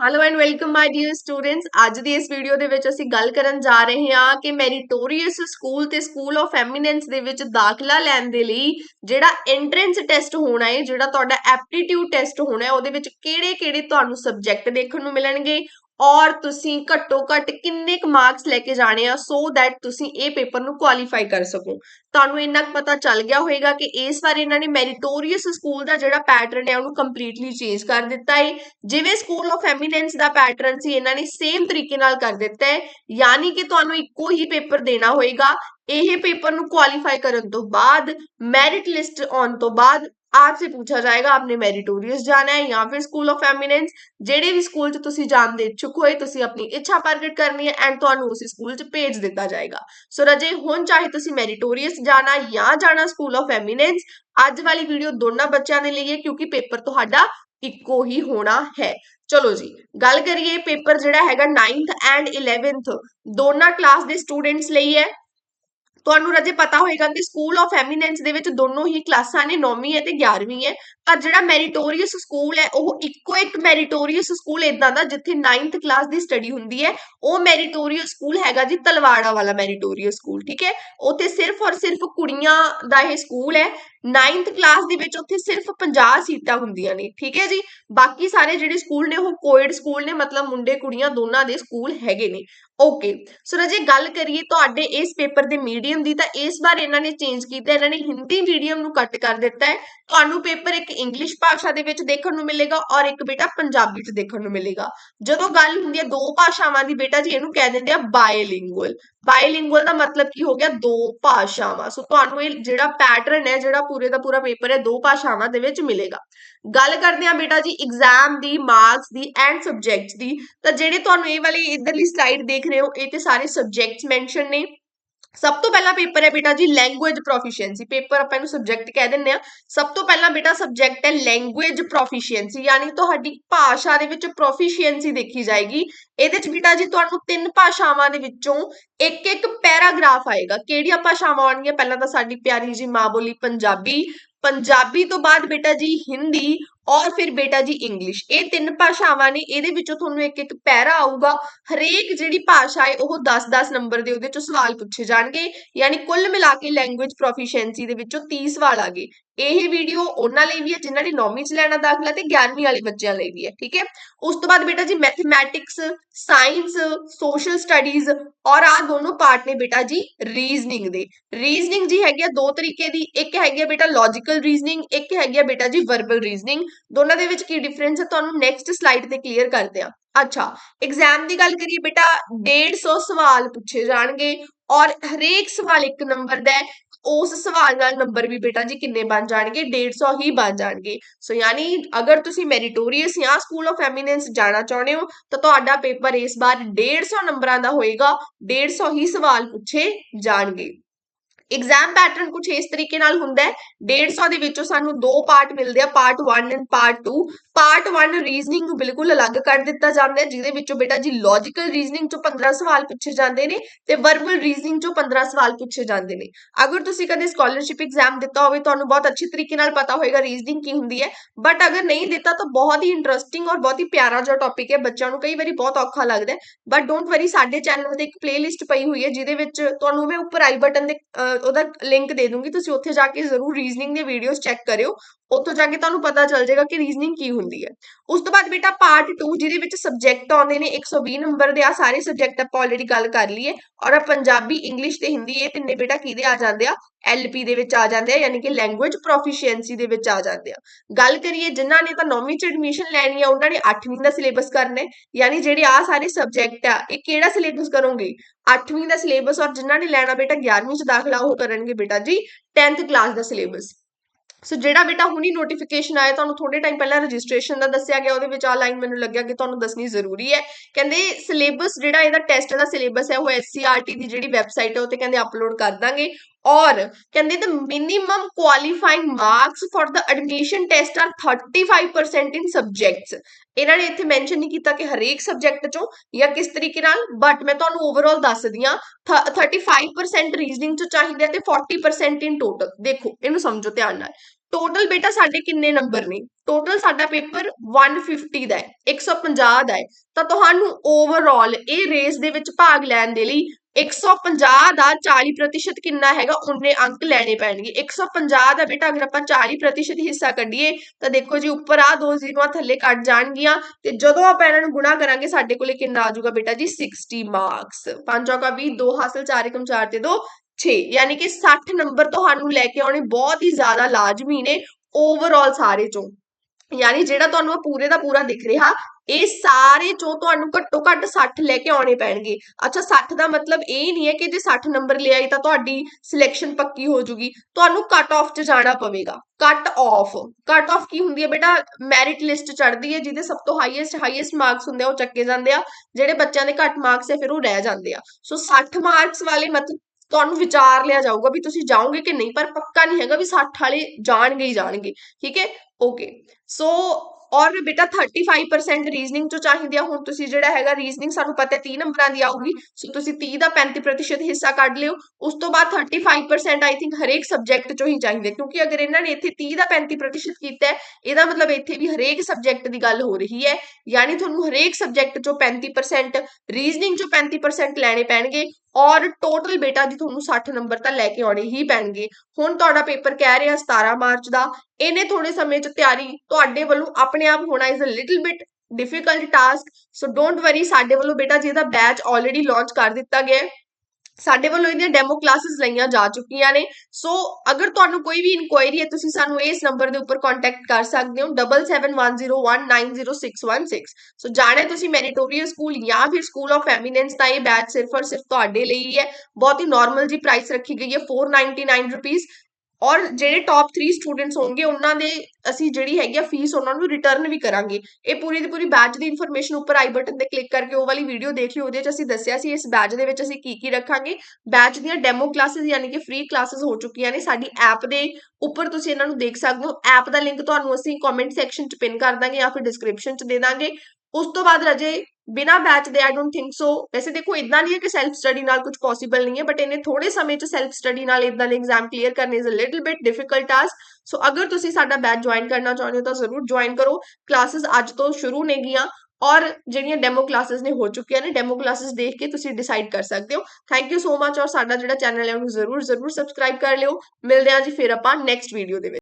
Hello and welcome my dear students ਅੱਜ ਦੀ ਇਸ ਵੀਡੀਓ ਦੇ ਵਿੱਚ ਅਸੀਂ ਗੱਲ ਕਰਨ ਜਾ ਰਹੇ ਹਾਂ ਕਿ ਮੈਰੀਟੋਰੀਅਸ ਸਕੂਲ ਤੇ ਸਕੂਲ ਆਫ ਐਮੀਨੈਂਸ ਦੇ ਵਿੱਚ ਦਾਖਲਾ ਲੈਣ ਦੇ ਲਈ ਜਿਹੜਾ ਐਂਟਰੈਂਸ ਟੈਸਟ ਹੋਣਾ ਹੈ, ਜਿਹੜਾ ਤੁਹਾਡਾ ਐਪਟੀਟਿਊਡ ਟੈਸਟ ਹੋਣਾ ਹੈ, ਉਹਦੇ ਵਿੱਚ ਕਿਹੜੇ-ਕਿਹੜੇ ਤੁਹਾਨੂੰ ਸਬਜੈਕਟ ਦੇਖਣ ਨੂੰ ਮਿਲਣਗੇ ਔਰ ਤੁਸੀਂ ਘੱਟੋ ਘੱਟ ਕਿੰਨੇ ਕੁ ਮਾਰਕਸ ਲੈ ਕੇ ਜਾਣੇ ਆ ਸੋ ਦੈਟ ਤੁਸੀਂ ਇਹ ਪੇਪਰ ਨੂੰ ਕੁਆਲੀਫਾਈ ਕਰ ਸਕੋ। ਤੁਹਾਨੂੰ ਇੰਨਾ ਕੁ ਪਤਾ ਚੱਲ ਗਿਆ ਹੋਵੇਗਾ ਕਿ ਇਸ ਵਾਰ ਇਹਨਾਂ ਨੇ ਮੈਰੀਟੋਰੀਅਸ ਸਕੂਲ ਦਾ ਜਿਹੜਾ ਪੈਟਰਨ ਹੈ ਉਹਨੂੰ ਕੰਪਲੀਟਲੀ ਚੇਂਜ ਕਰ ਦਿੱਤਾ ਹੈ ਜਿਵੇਂ ਸਕੂਲ ਆਫ ਐਮੀਨੈਂਸ ਦਾ ਪੈਟਰਨ ਸੀ, ਇਹਨਾਂ ਨੇ ਸੇਮ ਤਰੀਕੇ ਨਾਲ ਕਰ ਦਿੱਤਾ ਹੈ ਯਾਨੀ ਕਿ ਤੁਹਾਨੂੰ ਇੱਕੋ ਹੀ ਪੇਪਰ ਦੇਣਾ ਹੋਏਗਾ। ਇਹ ਪੇਪਰ ਨੂੰ ਕੁਆਲੀਫਾਈ ਕਰਨ ਤੋਂ ਬਾਅਦ ਮੈਰਿਟ ਲਿਸਟ ਆਉਣ ਤੋਂ ਬਾਅਦ आपसे पूछा जाएगा आपने ਮੈਰੀਟੋਰੀਅਸ ਜਾਣਾ ਹੈ ਜਾਂ ਫਿਰ ਸਕੂਲ ਆਫ ਐਮੀਨੈਂਸ ਜਿਹੜੇ ਵੀ ਸਕੂਲ 'ਚ ਤੁਸੀਂ ਜਾਣ ਦੇ ਇੱਛੁਕ ਹੋਏ ਤੁਸੀਂ ਆਪਣੀ ਇੱਛਾ ਪ੍ਰਗਟ ਕਰਨੀ ਹੈ ਐਂਡ ਤੁਹਾਨੂੰ ਉਸੇ ਸਕੂਲ 'ਚ ਭੇਜ ਦਿੱਤਾ ਜਾਏਗਾ ਸੋ ਰਜੇ ਹੁਣ ਚਾਹੇ ਤੁਸੀਂ ਮੈਰੀਟੋਰੀਅਸ ਜਾਣਾ ਜਾਂ ਜਾਣਾ ਸਕੂਲ ਆਫ ਐਮੀਨੈਂਸ ਅੱਜ ਵਾਲੀ ਵੀਡੀਓ ਦੋਨਾਂ ਬੱਚਿਆਂ ਦੇ ਲਈ ਹੈ ਕਿਉਂਕਿ ਪੇਪਰ ਤੁਹਾਡਾ ਇੱਕੋ ਹੀ ਹੋਣਾ ਹੈ ਚਲੋ ਜੀ ਗੱਲ ਕਰੀਏ ਪੇਪਰ ਜਿਹੜਾ ਹੈਗਾ 9th ਐਂਡ 11th ਦੋਨਾਂ ਕਲਾਸ ਦੇ ਸਟੂਡੈਂਟਸ ਲਈ ਹੈ ਤੁਹਾਨੂੰ ਰਜੇ ਪਤਾ ਹੋਏਗਾ ਕਿ ਸਕੂਲ ਆਫ ਐਮੀਨੈਂਸ ਦੇ ਵਿੱਚ ਦੋਨੋਂ ਹੀ ਕਲਾਸਾਂ ਨੇ 9ਵੀਂ ਹੈ ਤੇ 11ਵੀਂ ਹੈ। ਪਰ ਜਿਹੜਾ ਮੈਰੀਟੋਰੀਅਸ ਸਕੂਲ ਹੈ, ਉਹ ਇੱਕੋ ਇੱਕ ਮੈਰੀਟੋਰੀਅਸ ਸਕੂਲ ਇਦਾਂ ਦਾ ਜਿੱਥੇ 9th ਕਲਾਸ ਦੀ ਸਟੱਡੀ ਹੁੰਦੀ ਹੈ। ਉਹ ਮੈਰੀਟੋਰੀਅਸ ਸਕੂਲ ਹੈਗਾ ਜੀ ਤਲਵਾੜਾ ਵਾਲਾ ਮੈਰੀਟੋਰੀਅਸ ਸਕੂਲ ਠੀਕ ਹੈ? ਉੱਥੇ ਸਿਰਫ ਔਰ ਸਿਰਫ ਕੁੜੀਆਂ ਦਾ ਇਹ ਸਕੂਲ ਹੈ। 9th ਕਲਾਸ ਦੇ ਵਿੱਚ ਉੱਥੇ ਸਿਰਫ 50 ਸੀਟਾਂ ਹੁੰਦੀਆਂ ਨੇ, ਠੀਕ ਹੈ ਜੀ? ਬਾਕੀ ਸਾਰੇ ਜਿਹੜੇ ਸਕੂਲ ਨੇ, ਉਹ ਕੋਇਡ ਸਕੂਲ ਨੇ, ਮਤਲਬ ਮੁੰਡੇ ਕੁੜੀਆਂ ਦੋਨਾਂ ਦੇ ਸਕੂਲ ਹੈਗੇ ਨੇ। ਓਕੇ ਸੋ ਰਜੇ ਗੱਲ ਕਰੀਏ ਤੁਹਾਡੇ ਇਸ ਪੇਪਰ ਦੇ ਮੀਡੀਅਮ ਦੀ ਤਾਂ ਇਸ ਵਾਰ ਇਹਨਾਂ ਨੇ ਚੇਂਜ ਕੀਤਾ, ਇਹਨਾਂ ਨੇ ਹਿੰਦੀ ਮੀਡੀਅਮ ਨੂੰ ਕੱਟ ਕਰ ਦਿੱਤਾ ਹੈ। ਤੁਹਾਨੂੰ ਪੇਪਰ ਇੱਕ ਇੰਗਲਿਸ਼ ਭਾਸ਼ਾ ਦੇ ਵਿੱਚ ਦੇਖਣ ਨੂੰ ਮਿਲੇਗਾ ਔਰ ਇੱਕ ਬੇਟਾ ਪੰਜਾਬੀ 'ਚ ਦੇਖਣ ਨੂੰ ਮਿਲੇਗਾ। ਜਦੋਂ ਗੱਲ ਹੁੰਦੀ ਹੈ ਦੋ ਭਾਸ਼ਾਵਾਂ ਦੀ, ਬੇਟਾ ਜੀ ਇਹਨੂੰ ਕਹਿ ਦਿੰਦੇ ਆ ਬਾਇਲਿੰਗੁਅਲ ਬਾਇਲਿੰਗੁਅਲ ਦਾ ਮਤਲਬ ਕੀ ਹੋ ਗਿਆ? ਦੋ ਭਾਸ਼ਾਵਾਂ। ਸੋ ਤੁਹਾਨੂੰ ਇਹ ਜਿਹੜਾ ਪੈਟਰਨ ਹੈ, ਜਿਹੜਾ ਪੂਰੇ ਦਾ ਪੂਰਾ ਪੇਪਰ ਹੈ, ਦੋ ਭਾਸ਼ਾਵਾਂ ਦੇ ਵਿੱਚ ਮਿਲੇਗਾ। ਗੱਲ ਕਰਦੇ ਆ ਬੇਟਾ ਜੀ ਐਗਜ਼ਾਮ ਦੀ ਮਾਰਕਸ ਦੀ ਐਂਡ ਸਬਜੈਕਟਸ ਦੀ। ਤਾਂ ਜਿਹੜੇ ਤੁਹਾਨੂੰ ਇਹ ਵਾਲੀ ਇਧਰਲੀ ਸਲਾਈਡ ਦੇਖ ਰਹੇ ਹੋ, ਇਹ ਤੇ ਸਾਰੇ ਸਬਜੈਕਟਸ ਮੈਂਸ਼ਨ ਨੇ। ਸਭ ਤੋਂ ਪਹਿਲਾ ਪੇਪਰ ਹੈ ਬੇਟਾ ਜੀ ਲੈਂਗੁਏਜ ਪ੍ਰੋਫੀਸ਼ੀਐਂਸੀ ਪੇਪਰ ਆਪਾਂ ਇਹਨੂੰ ਸਬਜੈਕਟ ਕਹਿ ਦਿੰਨੇ ਆ ਸਭ ਤੋਂ ਪਹਿਲਾ ਬੇਟਾ ਸਬਜੈਕਟ ਹੈ ਲੈਂਗੁਏਜ ਪ੍ਰੋਫੀਸ਼ੀਐਂਸੀ ਯਾਨੀ ਤੁਹਾਡੀ ਭਾਸ਼ਾ ਦੇ ਵਿੱਚ ਪ੍ਰੋਫੀਸ਼ੀਐਂਸੀ ਦੇਖੀ ਜਾਏਗੀ। ਇਹਦੇ ਚ ਬੇਟਾ ਜੀ ਤੁਹਾਨੂੰ ਤਿੰਨ ਭਾਸ਼ਾਵਾਂ ਦੇ ਵਿੱਚੋਂ ਇੱਕ ਇੱਕ ਪੈਰਾਗ੍ਰਾਫ ਆਏਗਾ। ਕਿਹੜੀਆਂ ਭਾਸ਼ਾਵਾਂ ਆਉਣਗੀਆਂ? ਪਹਿਲਾਂ ਤਾਂ ਸਾਡੀ ਪਿਆਰੀ ਜੀ ਮਾਂ ਬੋਲੀ ਪੰਜਾਬੀ। ਪੰਜਾਬੀ ਤੋਂ ਬਾਅਦ ਬੇਟਾ ਜੀ ਹਿੰਦੀ ਔਰ ਫਿਰ ਬੇਟਾ ਜੀ ਇੰਗਲਿਸ਼ ਇਹ ਤਿੰਨ ਭਾਸ਼ਾਵਾਂ ਨੇ, ਇਹਦੇ ਵਿੱਚੋਂ ਤੁਹਾਨੂੰ ਇੱਕ ਇੱਕ ਪੈਰਾ ਆਊਗਾ। ਹਰੇਕ ਜਿਹੜੀ ਭਾਸ਼ਾ ਹੈ, ਉਹ 10-10 ਨੰਬਰ ਦੇ ਉਹਦੇ ਚੋਂ ਸਵਾਲ ਪੁੱਛੇ ਜਾਣਗੇ। ਯਾਨੀ ਕੁੱਲ ਮਿਲਾ ਕੇ ਲੈਂਗੁਏਜ ਪ੍ਰੋਫੀਸ਼ੀਐਂਸੀ ਦੇ ਵਿੱਚੋਂ 30 ਸਵਾਲ ਆ ਗਏ। ਇਹ ਵੀਡੀਓ ਉਹਨਾਂ ਲਈ ਵੀ ਹੈ, ਜਿਨ੍ਹਾਂ ਨੇ 9ਵੀਂ ਚ ਲੈਣਾ ਦਾਖਲਾ ਤੇ 11ਵੀਂ ਵਾਲੇ ਬੱਚਿਆਂ ਲਈ ਵੀ ਹੈ, ਠੀਕ ਹੈ? ਉਸ ਤੋਂ ਬਾਅਦ ਬੇਟਾ ਜੀ ਮੈਥਮੈਟਿਕਸ ਸਾਇੰਸ ਸੋਸ਼ਲ ਸਟੱਡੀਜ਼ ਔਰ ਆ ਦੋਨੋਂ ਪਾਰਟ ਨੇ ਬੇਟਾ ਜੀ ਰੀਜ਼ਨਿੰਗ ਦੇ। ਰੀਜ਼ਨਿੰਗ ਜੀ ਹੈਗੀ ਆ ਦੋ ਤਰੀਕੇ ਦੀ। ਇੱਕ ਹੈਗੀ ਆ ਬੇਟਾ ਲੌਜੀਕਲ ਰੀਜ਼ਨਿੰਗ ਇੱਕ ਹੈਗੀ ਆ ਬੇਟਾ ਜੀ ਵਰਬਲ ਰੀਜ਼ਨਿੰਗ ਦੋਨਾਂ ਦੇ ਵਿੱਚ ਕੀ ਡਿਫਰੈਂਸ ਹੈ? ਤੁਹਾਨੂੰ ਨੈਕਸਟ ਸਲਾਈਡ ਤੇ ਕਲੀਅਰ ਕਰਦੇ ਆ ਅੱਛਾ ਐਗਜ਼ਾਮ ਦੀ ਗੱਲ ਕਰੀਏ ਬੇਟਾ 150 ਸਵਾਲ ਪੁੱਛੇ ਜਾਣਗੇ ਔਰ ਹਰੇਕ ਸਵਾਲ ਇੱਕ ਨੰਬਰ ਦਾ ਉਸ ਸਵਾਲ ਨਾਲ ਨੰਬਰ ਵੀ ਬੇਟਾ ਜੀ ਕਿੰਨੇ ਬਣ ਜਾਣਗੇ? 150 ਹੀ ਬਣ ਜਾਣਗੇ। ਸੋ ਯਾਨੀ ਅਗਰ ਤੁਸੀਂ ਮੈਰੀਟੋਰੀਅਸ ਜਾਂ ਸਕੂਲ ਆਫ ਐਮੀਨੈਂਸ ਜਾਣਾ ਚਾਹੁੰਦੇ ਹੋ, ਤਾਂ ਤੁਹਾਡਾ ਪੇਪਰ ਇਸ ਵਾਰ 150 ਨੰਬਰਾਂ ਦਾ ਹੋਏਗਾ। 150 ਹੀ ਸਵਾਲ ਪੁੱਛੇ ਜਾਣਗੇ। ਐਗਜ਼ਾਮ ਪੈਟਰਨ ਕੁਝ ਇਸ ਤਰੀਕੇ ਨਾਲ ਹੁੰਦਾ ਹੈ 150 ਦੇ ਵਿੱਚੋਂ ਸਾਨੂੰ ਦੋ ਪਾਰਟ ਮਿਲਦੇ ਆ part 1 and part 2 part 1 reasoning ਨੂੰ ਬਿਲਕੁਲ ਅਲੱਗ ਕਰ ਦਿੱਤਾ ਜਾਂਦਾ ਹੈ, ਜਿਹਦੇ ਵਿੱਚੋਂ ਬੇਟਾ ਜੀ ਲੌਜੀਕਲ ਰੀਜ਼ਨਿੰਗ ਚੋਂ 15 ਸਵਾਲ ਪੁੱਛੇ ਜਾਂਦੇ ਨੇ ਤੇ ਵਰਬਲ ਰੀਜ਼ਨਿੰਗ ਚੋਂ 15 ਸਵਾਲ ਪੁੱਛੇ ਜਾਂਦੇ ਨੇ। ਅਗਰ ਤੁਸੀਂ ਕਦੇ ਸਕਾਲਰਸ਼ਿਪ ਐਗਜ਼ਾਮ ਦਿੱਤਾ ਹੋਵੇ, ਤੁਹਾਨੂੰ ਬਹੁਤ ਅੱਛੇ ਤਰੀਕੇ ਨਾਲ ਪਤਾ ਹੋਏਗਾ ਰੀਜ਼ਨਿੰਗ ਕੀ ਹੁੰਦੀ ਹੈ। ਬਟ ਅਗਰ ਨਹੀਂ ਦਿੱਤਾ ਤਾਂ ਬਹੁਤ ਹੀ ਇੰਟਰਸਟਿੰਗ ਔਰ ਬਹੁਤ ਹੀ ਪਿਆਰਾ ਜਿਹਾ ਟੌਪਿਕ ਹੈ, ਬੱਚਿਆਂ ਨੂੰ ਕਈ ਵਾਰੀ ਬਹੁਤ ਔਖਾ ਲੱਗਦਾ ਬਟ ਡੋਂਟ ਵਰੀ ਸਾਡੇ ਚੈਨਲ ਤੇ ਇੱਕ ਪਲੇਲਿਸਟ ਪਈ ਹੋਈ ਹੈ, ਜਿਹਦੇ ਵਿੱਚ ਤੁਹਾਨੂੰ ਮੈਂ ਉੱਪਰ ਆਈ ਬਟਨ ਦੇ ਉਹਦਾ ਲਿੰਕ ਦੇ ਦੂੰਗੀ, ਤੁਸੀਂ ਉੱਥੇ ਜਾ ਕੇ ਜ਼ਰੂਰ ਰੀਜ਼ਨਿੰਗ ਦੇ ਵੀਡੀਓਜ਼ ਚੈੱਕ ਕਰਿਓ। ਉੱਥੋਂ ਜਾ ਕੇ ਤੁਹਾਨੂੰ ਪਤਾ ਚੱਲ ਜਾਏਗਾ ਕਿ ਰੀਜ਼ਨਿੰਗ ਕੀ ਹੁੰਦੀ ਹੈ। ਉਸ ਤੋਂ ਬਾਅਦ ਬੇਟਾ ਪਾਰਟ 2 ਜਿਹਦੇ ਵਿੱਚ ਸਬਜੈਕਟ ਆਉਂਦੇ ਨੇ 120 ਨੰਬਰ ਦੇ ਆ, ਸਾਰੇ ਸਬਜੈਕਟ ਆਪਾਂ ਆਲਰੇਡੀ ਗੱਲ ਕਰ ਲਈਏ। ਔਰ ਪੰਜਾਬੀ ਇੰਗਲਿਸ਼ ਤੇ ਹਿੰਦੀ, ਇਹ ਤਿੰਨੇ ਬੇਟਾ ਕਿਹਦੇ ਆ ਜਾਂਦੇ ਆ? ਐਲਪੀ ਦੇ ਵਿੱਚ ਆ ਜਾਂਦੇ ਆ, ਯਾਨੀ ਕਿ ਲੈਂਗੁਏਜ ਪ੍ਰੋਫੀਸ਼ੀਐਂਸੀ ਦੇ ਵਿੱਚ ਆ ਜਾਂਦੇ ਆ। ਗੱਲ ਕਰੀਏ ਜਿਨ੍ਹਾਂ ਨੇ ਤਾਂ 9ਵੀਂ ਚ ਐਡਮਿਸ਼ਨ ਲੈਣੀ ਆ, ਉਹਨਾਂ ਨੇ 8ਵੀਂ ਦਾ ਸਿਲੇਬਸ ਕਰਨਾ ਹੈ। ਯਾਨੀ ਜਿਹੜੇ ਆ ਸਾਰੇ ਸਬਜੈਕਟ ਆ, ਇਹ ਕਿਹੜਾ ਸਿਲੇਬਸ ਕਰੋਗੇ? 8ਵੀਂ ਦਾ ਸਿਲੇਬਸ ਔਰ ਜਿਨ੍ਹਾਂ ਨੇ ਲੈਣਾ ਬੇਟਾ 11ਵੀਂ ਚ ਦਾਖਲਾ ਉਹ ਕਰਨਗੇ ਬੇਟਾ ਜੀ 10th ਕਲਾਸ ਦਾ ਸਿਲੇਬਸ ਸੋ ਜਿਹੜਾ ਬੇਟਾ ਹੁਣੀ ਨੋਟੀਫਿਕੇਸ਼ਨ ਆਇਆ, ਤੁਹਾਨੂੰ ਥੋੜੇ ਟਾਈਮ ਪਹਿਲਾਂ ਰਜਿਸਟ੍ਰੇਸ਼ਨ ਦਾ ਦੱਸਿਆ ਗਿਆ, ਉਹਦੇ ਵਿੱਚ ਆ ਲਾਈਨ ਮੈਨੂੰ ਲੱਗਿਆ ਕਿ ਤੁਹਾਨੂੰ ਦੱਸਣੀ ਜ਼ਰੂਰੀ ਹੈ। ਕਹਿੰਦੇ ਸਿਲੇਬਸ ਜਿਹੜਾ ਇਹਦਾ ਟੈਸਟ ਦਾ ਸਿਲੇਬਸ ਹੈ, ਉਹ ਐਸਸੀਆਰਟੀ ਦੀ ਜਿਹੜੀ ਵੈਬਸਾਈਟ ਹੈ, ਉਹ ਤੇ ਕਹਿੰਦੇ ਅਪਲੋਡ ਕਰ ਦਾਂਗੇ। ਔਰ ਕਹਿੰਦੇ the minimum qualifying marks for the admission test are 35% in subjects ਇਹਨਾਂ ਨੇ ਇੱਥੇ ਮੈਂਸ਼ਨ ਨਹੀਂ ਕੀਤਾ ਕਿ ਹਰੇਕ ਸਬਜੈਕਟ ਚੋਂ ਜਾਂ ਕਿਸ ਤਰੀਕੇ ਨਾਲ ਬਟ ਮੈਂ ਤੁਹਾਨੂੰ ਓਵਰਆਲ ਦੱਸ ਦਿਆਂ 35% ਰੀਜ਼ਨਿੰਗ ਚ ਚਾਹੀਦਾ ਤੇ 40% ਇਨ ਟੋਟਲ ਦੇਖੋ, ਇਹਨੂੰ ਸਮਝੋ ਧਿਆਨ ਨਾਲ। ਟੋਟਲ ਬੇਟਾ ਸਾਡੇ ਕਿੰਨੇ ਨੰਬਰ ਨੇ? ਟੋਟਲ ਸਾਡਾ ਪੇਪਰ 150 ਦਾ ਹੈ 150 ਦਾ ਹੈ। ਤਾਂ ਤੁਹਾਨੂੰ ਓਵਰਆਲ ਇਹ ਰੇਸ ਦੇ ਵਿੱਚ ਭਾਗ ਲੈਣ ਦੇ ਲਈ 150 ਦਾ 40% ਕਿੰਨਾ ਹੈਗਾ, ਉਹਨੇ ਅੰਕ ਲੈਣੇ ਪੈਣਗੇ। 150 ਦਾ ਬੇਟਾ, ਅਗਰ ਆਪਾਂ 40% ਹਿੱਸਾ ਕੱਢੀਏ, ਤਾਂ ਦੇਖੋ ਜੀ, ਉੱਪਰ ਆ ਦੋ ਜ਼ੀਰੋਆਂ ਥੱਲੇ ਕੱਟ ਜਾਣਗੀਆਂ, ਤੇ ਜਦੋਂ ਆਪਾਂ ਇਹਨਾਂ ਨੂੰ ਗੁਣਾ ਕਰਾਂਗੇ, ਸਾਡੇ ਕੋਲੇ ਕਿੰਨਾ ਆ ਜਾਊਗਾ ਬੇਟਾ ਜੀ? 60 ਮਾਰਕਸ। 5 ਔਕਾ 20 2 ਹਾਸਲ 4 ਏਕਮ 4 ਤੇ 2 6 ਯਾਨੀ ਕਿ 60 ਨੰਬਰ ਤੁਹਾਨੂੰ ਲੈ ਕੇ ਆਉਣੇ ਬਹੁਤ ਹੀ ਜ਼ਿਆਦਾ ਲਾਜ਼ਮੀ ਨੇ ਓਵਰਆਲ ਸਾਰੇ ਚੋਂ। ਯਾਨੀ ਜਿਹੜਾ ਤੁਹਾਨੂੰ ਪੂਰੇ ਦਾ ਪੂਰਾ ਦਿਖ ਰਿਹਾ, ਇਹ ਸਾਰੇ ਜੋ ਤੁਹਾਨੂੰ ਘੱਟੋ ਘੱਟ 60 ਲੈ ਕੇ ਆਉਣੇ ਪੈਣਗੇ। ਅੱਛਾ 60 ਦਾ ਮਤਲਬ ਇਹ ਨਹੀਂ ਹੈ ਕਿ ਜੇ 60 ਨੰਬਰ ਲੈ ਆਈ ਤਾਂ ਤੁਹਾਡੀ ਸਿਲੈਕਸ਼ਨ ਪੱਕੀ ਹੋ ਜੂਗੀ। ਤੁਹਾਨੂੰ ਕੱਟ ਆਫ 'ਚ ਜਾਣਾ ਪਵੇਗਾ। ਕੱਟ ਆਫ ਕੱਟ ਆਫ ਕੀ ਹੁੰਦੀ ਹੈ ਬੇਟਾ? ਮੈਰਿਟ ਲਿਸਟ ਚੜਦੀ ਹੈ, ਜਿਹਦੇ ਸਭ ਤੋਂ ਹਾਈਐਸਟ ਹਾਈਐਸਟ ਮਾਰਕਸ ਹੁੰਦੇ ਆ, ਉਹ ਚੱਕੇ ਜਾਂਦੇ ਆ। ਜਿਹੜੇ ਬੱਚਿਆਂ ਦੇ ਘੱਟ ਮਾਰਕਸ ਹੈ, ਫਿਰ ਉਹ ਰਹਿ ਜਾਂਦੇ ਆ। ਸੋ 60 ਮਾਰਕਸ ਵਾਲੇ ਮਤਲਬ ਤੁਹਾਨੂੰ ਵਿਚਾਰ ਲਿਆ ਜਾਊਗਾ ਵੀ ਤੁਸੀਂ ਜਾਓਗੇ ਕਿ ਨਹੀਂ, ਪਰ ਪੱਕਾ ਨਹੀਂ ਹੈਗਾ ਵੀ 60 ਵਾਲੇ ਜਾਣਗੇ ਹੀ ਜਾਣਗੇ। ਠੀਕ ਹੈ? ਓਕੇ ਸੋ ਔਰ ਬੇਟਾ 35% ਰੀਜ਼ਨਿੰਗ ਚੋਂ ਚਾਹੀਦੇ ਆ ਹੁਣ ਤੁਸੀਂ ਜਿਹੜਾ ਹੈਗਾ ਰੀਜ਼ਨਿੰਗ ਸਾਨੂੰ ਪਤਾ ਹੈ 30 ਨੰਬਰਾਂ ਦੀ ਆਊਗੀ। ਸੋ ਤੁਸੀਂ 30 ਦਾ 35% ਹਿੱਸਾ ਕੱਢ ਲਿਓ। ਉਸ ਤੋਂ ਬਾਅਦ 35% ਆਈ ਥਿੰਕ ਹਰੇਕ ਸਬਜੈਕਟ ਚੋਂ ਹੀ ਚਾਹੀਦੇ। ਕਿਉਂਕਿ ਅਗਰ ਇਹਨਾਂ ਨੇ ਇੱਥੇ 30 ਦਾ 35% ਕੀਤਾ ਹੈ, ਇਹਦਾ ਮਤਲਬ ਇੱਥੇ ਵੀ ਹਰੇਕ ਸਬਜੈਕਟ ਦੀ ਗੱਲ ਹੋ ਰਹੀ ਹੈ। ਯਾਨੀ ਤੁਹਾਨੂੰ ਹਰੇਕ ਸਬਜੈਕਟ ਚੋਂ 35% ਰੀਜ਼ਨਿੰਗ ਚੋਂ 35% ਲੈਣੇ ਪੈਣਗੇ। ਔਰ ਟੋਟਲ ਬੇਟਾ ਜੀ ਤੁਹਾਨੂੰ 60 ਨੰਬਰ ਤਾਂ ਲੈ ਕੇ ਆਉਣੇ ਹੀ ਪੈਣਗੇ। ਹੁਣ ਤੁਹਾਡਾ ਪੇਪਰ ਕਹਿ ਰਿਹਾ 17 ਮਾਰਚ ਦਾ। ਇਹਨੇ ਥੋੜੇ ਸਮੇਂ 'ਚ ਤਿਆਰੀ ਤੁਹਾਡੇ ਵੱਲੋਂ ਆਪਣੇ ਆਪ ਹੋਣਾ is a little bit difficult task so don't worry ਸਾਡੇ ਵੱਲੋਂ ਬੇਟਾ ਜੀ ਇਹਦਾ ਬੈਚ ਆਲਰੇਡੀ ਲਾਂਚ ਕਰ ਦਿੱਤਾ ਗਿਆ ਸਾਡੇ ਵੱਲੋਂ ਇਹਦੀਆਂ ਡੈਮੋ ਕਲਾਸਿਸ ਲਈਆਂ ਜਾ ਚੁੱਕੀਆਂ ਨੇ। ਸੋ ਅਗਰ ਤੁਹਾਨੂੰ ਕੋਈ ਵੀ ਇਨਕੁਆਇਰੀ ਹੈ, ਤੁਸੀਂ ਸਾਨੂੰ ਇਸ ਨੰਬਰ ਦੇ ਉੱਪਰ ਕੰਟੈਕਟ ਕਰ ਸਕਦੇ ਹੋ। 7710190616 ਸੋ ਜਾਣੇ ਤੁਸੀਂ ਮੈਰੀਟੋਰੀਅਲ ਸਕੂਲ ਜਾਂ ਫਿਰ ਸਕੂਲ ਆਫ ਐਮੀਨੈਂਸ ਦਾ ਇਹ ਬੈਚ ਸਿਰਫ ਔਰ ਸਿਰਫ ਤੁਹਾਡੇ ਲਈ ਹੀ ਹੈ। ਬਹੁਤ ਹੀ ਨਾਰਮਲ ਜੀ ਪ੍ਰਾਈਸ ਰੱਖੀ ਗਈ ਹੈ। 499 ਰੁਪੀਸ ਔਰ ਜਿਹੜੇ ਟਾਪ 3 ਸਟੂਡੈਂਟਸ ਹੋਣਗੇ, ਉਹਨਾਂ ਦੇ ਅਸੀਂ ਜਿਹੜੀ ਹੈਗੀ ਆ ਫੀਸ ਉਹਨਾਂ ਨੂੰ ਰਿਟਰਨ ਵੀ ਕਰਾਂਗੇ। ਇਹ ਪੂਰੀ ਦੀ ਪੂਰੀ ਬੈਚ ਦੀ ਇਨਫੋਰਮੇਸ਼ਨ ਉੱਪਰ ਆਈ ਬਟਨ ਤੇ ਕਲਿੱਕ ਕਰਕੇ ਉਹ ਵਾਲੀ ਵੀਡੀਓ ਦੇਖ ਲਿਓ, ਉਹਦੇ ਵਿੱਚ ਅਸੀਂ ਦੱਸਿਆ ਸੀ ਇਸ ਬੈਚ ਦੇ ਵਿੱਚ ਅਸੀਂ ਕੀ ਕੀ ਰੱਖਾਂਗੇ। ਬੈਚ ਦੀਆਂ ਡੈਮੋ ਕਲਾਸਿਸ ਯਾਨੀ ਕਿ ਫ੍ਰੀ ਕਲਾਸਿਸ ਹੋ ਚੁੱਕੀਆਂ ਨੇ। ਸਾਡੀ ਐਪ ਦੇ ਉੱਪਰ ਤੁਸੀਂ ਇਹਨਾਂ ਨੂੰ ਦੇਖ ਸਕਦੇ ਹੋ। ਐਪ ਦਾ ਲਿੰਕ ਤੁਹਾਨੂੰ ਅਸੀਂ ਕਮੈਂਟ ਸੈਕਸ਼ਨ 'ਚ ਪਿਨ ਕਰ ਦਾਂਗੇ ਜਾਂ ਫਿਰ ਡਿਸਕ੍ਰਿਪਸ਼ਨ 'ਚ ਦੇ ਦਾਂਗੇ। ਉਸ ਤੋਂ ਬਾਅਦ ਰਜੇ ਬਿਨਾ ਬੈਚ ਦੇ ਆਈ ਡੋਨਟ ਥਿੰਕ ਸੋ ਵੈਸੇ ਦੇਖੋ ਇਦਾਂ ਨਹੀਂ ਹੈ ਕਿ ਸੈਲਫ ਸਟੱਡੀ ਨਾਲ ਕੁਝ ਪੋਸੀਬਲ ਨਹੀਂ ਹੈ ਬਟ ਇਹਨੇ ਥੋੜੇ ਸਮੇਂ 'ਚ ਸੈਲਫ ਸਟੱਡੀ ਨਾਲ ਇਦਾਂ ਦੇ ਐਗਜ਼ਾਮ ਕਲੀਅਰ ਕਰਨੇ is a little bit difficult task so ਅਗਰ ਤੁਸੀਂ ਸਾਡਾ ਬੈਚ ਜੁਆਇਨ ਕਰਨਾ ਚਾਹੁੰਦੇ ਹੋ, ਤਾਂ ਜ਼ਰੂਰ ਜੁਆਇਨ ਕਰੋ। ਕਲਾਸਿਸ ਅੱਜ ਤੋਂ ਸ਼ੁਰੂ ਨੇਗੀਆਂ ਔਰ ਜਿਹੜੀਆਂ ਡੈਮੋ ਕਲਾਸਿਸ ਨੇ, ਹੋ ਚੁੱਕੀਆਂ ਨੇ। ਡੈਮੋ ਕਲਾਸਿਸ ਦੇਖ ਕੇ ਤੁਸੀਂ ਡਿਸਾਈਡ ਕਰ ਸਕਦੇ ਹੋ। ਥੈਂਕ ਯੂ ਸੋ ਮੱਚ ਔਰ ਸਾਡਾ ਜਿਹੜਾ ਚੈਨਲ ਹੈ, ਉਹਨੂੰ ਜ਼ਰੂਰ ਜ਼ਰੂਰ ਸਬਸਕ੍ਰਾਈਬ ਕਰ ਲਿਓ। ਮਿਲਦੇ ਹਾਂ ਜੀ ਫਿਰ ਆਪਾਂ ਨੈਕਸਟ ਵੀਡੀਓ ਦੇ ਵਿੱਚ।